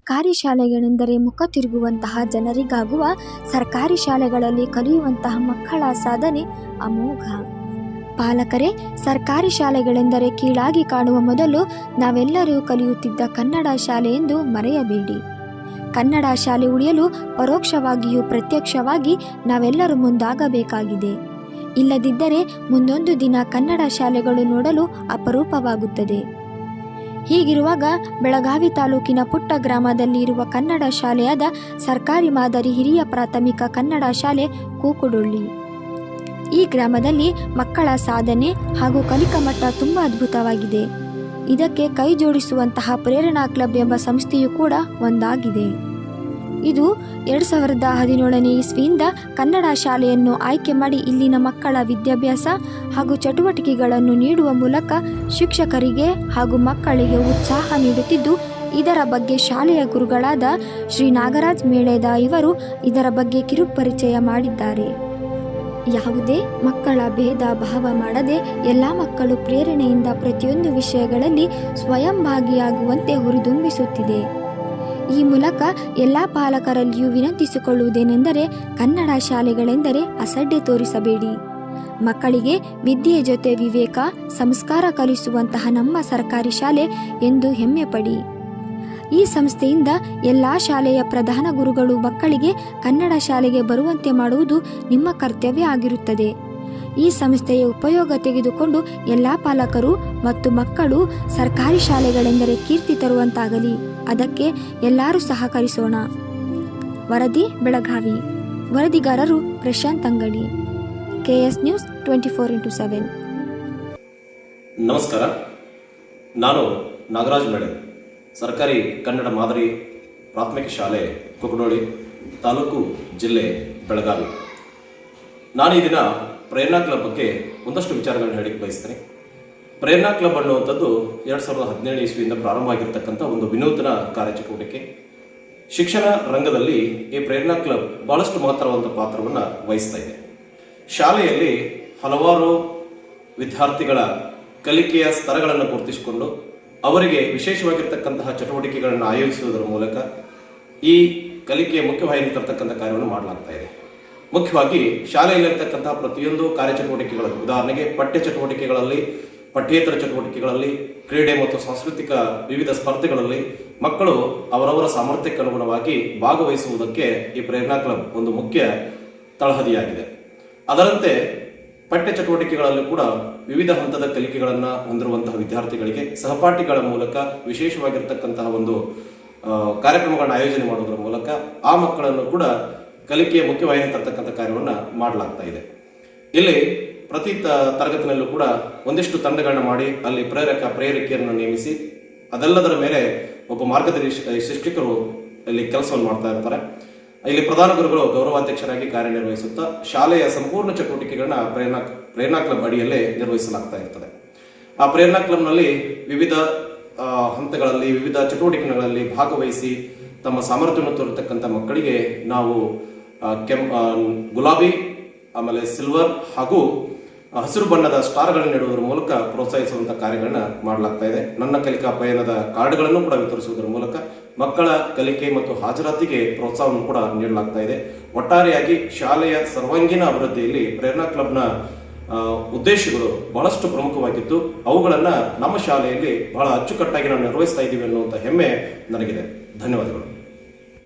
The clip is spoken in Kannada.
ಸರ್ಕಾರಿ ಶಾಲೆಗಳೆಂದರೆ ಮುಖ ತಿರುಗುವಂತಹ ಜನರಿಗಾಗುವ ಸರ್ಕಾರಿ ಶಾಲೆಗಳಲ್ಲಿ ಕಲಿಯುವಂತಹ ಮಕ್ಕಳ ಸಾಧನೆ ಅಮೋಘ. ಪಾಲಕರೇ, ಸರ್ಕಾರಿ ಶಾಲೆಗಳೆಂದರೆ ಕೀಳಾಗಿ ಕಾಣುವ ಮೊದಲು ನಾವೆಲ್ಲರೂ ಕಲಿಯುತ್ತಿದ್ದ ಕನ್ನಡ ಶಾಲೆ ಎಂದು ಮರೆಯಬೇಡಿ. ಕನ್ನಡ ಶಾಲೆ ಉಳಿಯಲು ಪರೋಕ್ಷವಾಗಿಯೂ ಪ್ರತ್ಯಕ್ಷವಾಗಿ ನಾವೆಲ್ಲರೂ ಮುಂದಾಗಬೇಕಾಗಿದೆ. ಇಲ್ಲದಿದ್ದರೆ ಮುಂದೊಂದು ದಿನ ಕನ್ನಡ ಶಾಲೆಗಳು ನೋಡಲು ಅಪರೂಪವಾಗುತ್ತದೆ. ಹೀಗಿರುವಾಗ ಬೆಳಗಾವಿ ತಾಲೂಕಿನ ಪುಟ್ಟ ಗ್ರಾಮದಲ್ಲಿ ಇರುವ ಕನ್ನಡ ಶಾಲೆಯಾದ ಸರ್ಕಾರಿ ಮಾದರಿ ಹಿರಿಯ ಪ್ರಾಥಮಿಕ ಕನ್ನಡ ಶಾಲೆ ಕೂಕುಡೊಳ್ಳಿ. ಈ ಗ್ರಾಮದಲ್ಲಿ ಮಕ್ಕಳ ಸಾಧನೆ ಹಾಗೂ ಕಲಿಕಾ ಮಟ್ಟ ತುಂಬ ಅದ್ಭುತವಾಗಿದೆ. ಇದಕ್ಕೆ ಕೈ ಜೋಡಿಸುವಂತಹ ಪ್ರೇರಣಾ ಕ್ಲಬ್ ಎಂಬ ಸಂಸ್ಥೆಯು ಕೂಡ ಒಂದಾಗಿದೆ. ಇದು ಎರಡು ಸಾವಿರದ ಹದಿನೇಳನೇ ಇಸ್ವಿಯಿಂದ ಕನ್ನಡ ಶಾಲೆಯನ್ನು ಆಯ್ಕೆ ಮಾಡಿ ಇಲ್ಲಿನ ಮಕ್ಕಳ ವಿದ್ಯಾಭ್ಯಾಸ ಹಾಗೂ ಚಟುವಟಿಕೆಗಳನ್ನು ನೀಡುವ ಮೂಲಕ ಶಿಕ್ಷಕರಿಗೆ ಹಾಗೂ ಮಕ್ಕಳಿಗೆ ಉತ್ಸಾಹ ನೀಡುತ್ತಿದ್ದು, ಇದರ ಬಗ್ಗೆ ಶಾಲೆಯ ಗುರುಗಳಾದ ಶ್ರೀ ನಾಗರಾಜ್ ಮೇಳೆದ ಇವರು ಇದರ ಬಗ್ಗೆ ಕಿರು ಪರಿಚಯ ಮಾಡಿದ್ದಾರೆ. ಯಾವುದೇ ಮಕ್ಕಳ ಭೇದ ಭಾವ ಮಾಡದೆ ಎಲ್ಲ ಮಕ್ಕಳು ಪ್ರೇರಣೆಯಿಂದ ಪ್ರತಿಯೊಂದು ವಿಷಯಗಳಲ್ಲಿ ಸ್ವಯಂ ಭಾಗಿಯಾಗುವಂತೆ ಹುರಿದುಂಬಿಸುತ್ತಿದೆ. ಈ ಮೂಲಕ ಎಲ್ಲ ಪಾಲಕರಲ್ಲಿಯೂ ವಿನಂತಿಸಿಕೊಳ್ಳುವುದೇನೆಂದರೆ ಕನ್ನಡ ಶಾಲೆಗಳೆಂದರೆ ಅಸಡ್ಡೆ ತೋರಿಸಬೇಡಿ. ಮಕ್ಕಳಿಗೆ ವಿದ್ಯೆಯ ಜೊತೆ ವಿವೇಕ, ಸಂಸ್ಕಾರ ಕಲಿಸುವಂತಹ ನಮ್ಮ ಸರ್ಕಾರಿ ಶಾಲೆ ಎಂದು ಹೆಮ್ಮೆ ಪಡಿ ಈ ಸಂಸ್ಥೆಯಿಂದ ಎಲ್ಲ ಶಾಲೆಯ ಪ್ರಧಾನ ಗುರುಗಳು ಮಕ್ಕಳಿಗೆ ಕನ್ನಡ ಶಾಲೆಗೆ ಬರುವಂತೆ ಮಾಡುವುದು ನಿಮ್ಮ ಕರ್ತವ್ಯ ಆಗಿರುತ್ತದೆ. ಈ ಸಂಸ್ಥೆಯ ಉಪಯೋಗ ತೆಗೆದುಕೊಂಡು ಎಲ್ಲ ಪಾಲಕರು ಮತ್ತು ಮಕ್ಕಳು ಸರ್ಕಾರಿ ಶಾಲೆಗಳೆಂದರೆ ಕೀರ್ತಿ ತರುವಂತಾಗಲಿ. ಅದಕ್ಕೆ ಎಲ್ಲರೂ ಸಹಕರಿಸೋಣ. ವರದಿ, Belagavi. ವರದಿಗಾರರು Prashanth Angadi. KS news twenty four into seven. ನಮಸ್ಕಾರ. ನಾನು ನಾಗರಾಜ್ ಮೇಡೆ, ಸರ್ಕಾರಿ ಕನ್ನಡ ಮಾದರಿ ಪ್ರಾಥಮಿಕ ಶಾಲೆ ಕುಕನೋಳಿ ತಾಲೂಕು ಜಿಲ್ಲೆ, ಬೆಳಗಾವಿ. ನಾನು ಈ ದಿನ ಪ್ರೇರಣಾ ಕ್ಲಬ್ ಬಗ್ಗೆ ಒಂದಷ್ಟು ವಿಚಾರಗಳನ್ನು ಹೇಳಕ್ಕೆ ಬಯಸ್ತೇನೆ. ಪ್ರೇರಣಾ ಕ್ಲಬ್ ಅನ್ನುವಂಥದ್ದು ಎರಡು ಸಾವಿರದ ಹದಿನೇಳು ಇಸ್ವಿಯಿಂದ ಪ್ರಾರಂಭ ಆಗಿರ್ತಕ್ಕಂಥ ಒಂದು ವಿನೂತನ ಕಾರ್ಯಚಟುವಟಿಕೆ. ಶಿಕ್ಷಣ ರಂಗದಲ್ಲಿ ಈ ಪ್ರೇರಣಾ ಕ್ಲಬ್ ಬಹಳಷ್ಟು ಮಹತ್ತರವಾದ ಪಾತ್ರವನ್ನು ವಹಿಸ್ತಾ ಇದೆ. ಶಾಲೆಯಲ್ಲಿ ಹಲವಾರು ವಿದ್ಯಾರ್ಥಿಗಳ ಕಲಿಕೆಯ ಸ್ತರಗಳನ್ನು ಗುರುತಿಸಿಕೊಂಡು ಅವರಿಗೆ ವಿಶೇಷವಾಗಿರ್ತಕ್ಕಂತಹ ಚಟುವಟಿಕೆಗಳನ್ನು ಆಯೋಜಿಸುವುದರ ಮೂಲಕ ಈ ಕಲಿಕೆಯ ಮುಖ್ಯವಾಹಿನಿ ತರ್ತಕ್ಕಂಥ ಕಾರ್ಯವನ್ನು ಮಾಡಲಾಗ್ತಾ ಇದೆ. ಮುಖ್ಯವಾಗಿ ಶಾಲೆಯಲ್ಲಿರ್ತಕ್ಕಂತಹ ಪ್ರತಿಯೊಂದು ಕಾರ್ಯಚಟುವಟಿಕೆಗಳು ಉದಾಹರಣೆಗೆ ಪಠ್ಯ ಚಟುವಟಿಕೆಗಳಲ್ಲಿ, ಪಠ್ಯೇತರ ಚಟುವಟಿಕೆಗಳಲ್ಲಿ, ಕ್ರೀಡೆ ಮತ್ತು ಸಾಂಸ್ಕೃತಿಕ ವಿವಿಧ ಸ್ಪರ್ಧೆಗಳಲ್ಲಿ ಮಕ್ಕಳು ಅವರವರ ಸಾಮರ್ಥ್ಯಕ್ಕೆ ಅನುಗುಣವಾಗಿ ಭಾಗವಹಿಸುವುದಕ್ಕೆ ಈ ಪ್ರೇರಣಾ ಕ್ಲಬ್ ಒಂದು ಮುಖ್ಯ ತಳಹದಿಯಾಗಿದೆ. ಅದರಂತೆ ಪಠ್ಯ ಚಟುವಟಿಕೆಗಳಲ್ಲೂ ಕೂಡ ವಿವಿಧ ಹಂತದ ಕಲಿಕೆಗಳನ್ನು ಹೊಂದಿರುವಂತಹ ವಿದ್ಯಾರ್ಥಿಗಳಿಗೆ ಸಹಪಾಠಿಗಳ ಮೂಲಕ ವಿಶೇಷವಾಗಿರ್ತಕ್ಕಂತಹ ಒಂದು ಕಾರ್ಯಕ್ರಮಗಳನ್ನು ಆಯೋಜನೆ ಮಾಡುವುದರ ಮೂಲಕ ಆ ಮಕ್ಕಳನ್ನು ಕೂಡ ಕಲಿಕೆಯ ಮುಖ್ಯವಾಹಿನಿ ತರ್ತಕ್ಕಂಥ ಕಾರ್ಯವನ್ನು ಮಾಡಲಾಗ್ತಾ ಇದೆ. ಇಲ್ಲಿ ಪ್ರತಿ ತರಗತಿನಲ್ಲೂ ಕೂಡ ಒಂದಿಷ್ಟು ತಂಡಗಳನ್ನ ಮಾಡಿ ಅಲ್ಲಿ ಪ್ರೇರಕ ಪ್ರೇರಿಕೆಯನ್ನು ನೇಮಿಸಿ ಅದೆಲ್ಲದರ ಮೇಲೆ ಒಬ್ಬ ಮಾರ್ಗದರ್ಶಿ ಶಿಕ್ಷಕರು ಇಲ್ಲಿ ಕೆಲಸವನ್ನು ಮಾಡ್ತಾ ಇರ್ತಾರೆ. ಇಲ್ಲಿ ಪ್ರಧಾನ ಗುರುಗಳು ಗೌರವಾಧ್ಯಕ್ಷರಾಗಿ ಕಾರ್ಯನಿರ್ವಹಿಸುತ್ತಾ ಶಾಲೆಯ ಸಂಪೂರ್ಣ ಚಟುವಟಿಕೆಗಳನ್ನ ಪ್ರೇರಣಾ ಪ್ರೇರಣಾ ಕ್ಲಬ್ ಅಡಿಯಲ್ಲೇ ನಿರ್ವಹಿಸಲಾಗ್ತಾ ಇರ್ತದೆ. ಆ ಪ್ರೇರಣಾ ಕ್ಲಬ್ನಲ್ಲಿ ವಿವಿಧ ಹಂತಗಳಲ್ಲಿ, ವಿವಿಧ ಚಟುವಟಿಕೆಗಳಲ್ಲಿ ಭಾಗವಹಿಸಿ ತಮ್ಮ ಸಾಮರ್ಥ್ಯವನ್ನು ತೋರತಕ್ಕಂಥ ಮಕ್ಕಳಿಗೆ ನಾವು ಕೆಂ ಗುಲಾಬಿ, ಆಮೇಲೆ ಸಿಲ್ವರ್ ಹಾಗೂ ಹಸಿರು ಬಣ್ಣದ ಸ್ಟಾರ್ಗಳನ್ನು ನೀಡುವುದರ ಮೂಲಕ ಪ್ರೋತ್ಸಾಹಿಸುವಂತಹ ಕಾರ್ಯಗಳನ್ನ ಮಾಡಲಾಗ್ತಾ ಇದೆ. ನನ್ನ ಕಲಿಕಾ ಪಯಣದ ಕಾರ್ಡ್ಗಳನ್ನು ಕೂಡ ವಿತರಿಸುವುದರ ಮೂಲಕ ಮಕ್ಕಳ ಕಲಿಕೆ ಮತ್ತು ಹಾಜರಾತಿಗೆ ಪ್ರೋತ್ಸಾಹವನ್ನು ಕೂಡ ನೀಡಲಾಗ್ತಾ ಇದೆ. ಒಟ್ಟಾರೆಯಾಗಿ ಶಾಲೆಯ ಸರ್ವಾಂಗೀಣ ಅಭಿವೃದ್ಧಿಯಲ್ಲಿ ಪ್ರೇರಣಾ ಕ್ಲಬ್ನ ಉದ್ದೇಶಗಳು ಬಹಳಷ್ಟು ಪ್ರಮುಖವಾಗಿದ್ದು, ಅವುಗಳನ್ನು ನಮ್ಮ ಶಾಲೆಯಲ್ಲಿ ಬಹಳ ಅಚ್ಚುಕಟ್ಟಾಗಿ ನಾವು ನಿರ್ವಹಿಸ್ತಾ ಇದ್ದೀವಿ ಅನ್ನುವಂಥ ಹೆಮ್ಮೆ ನನಗಿದೆ. ಧನ್ಯವಾದಗಳು.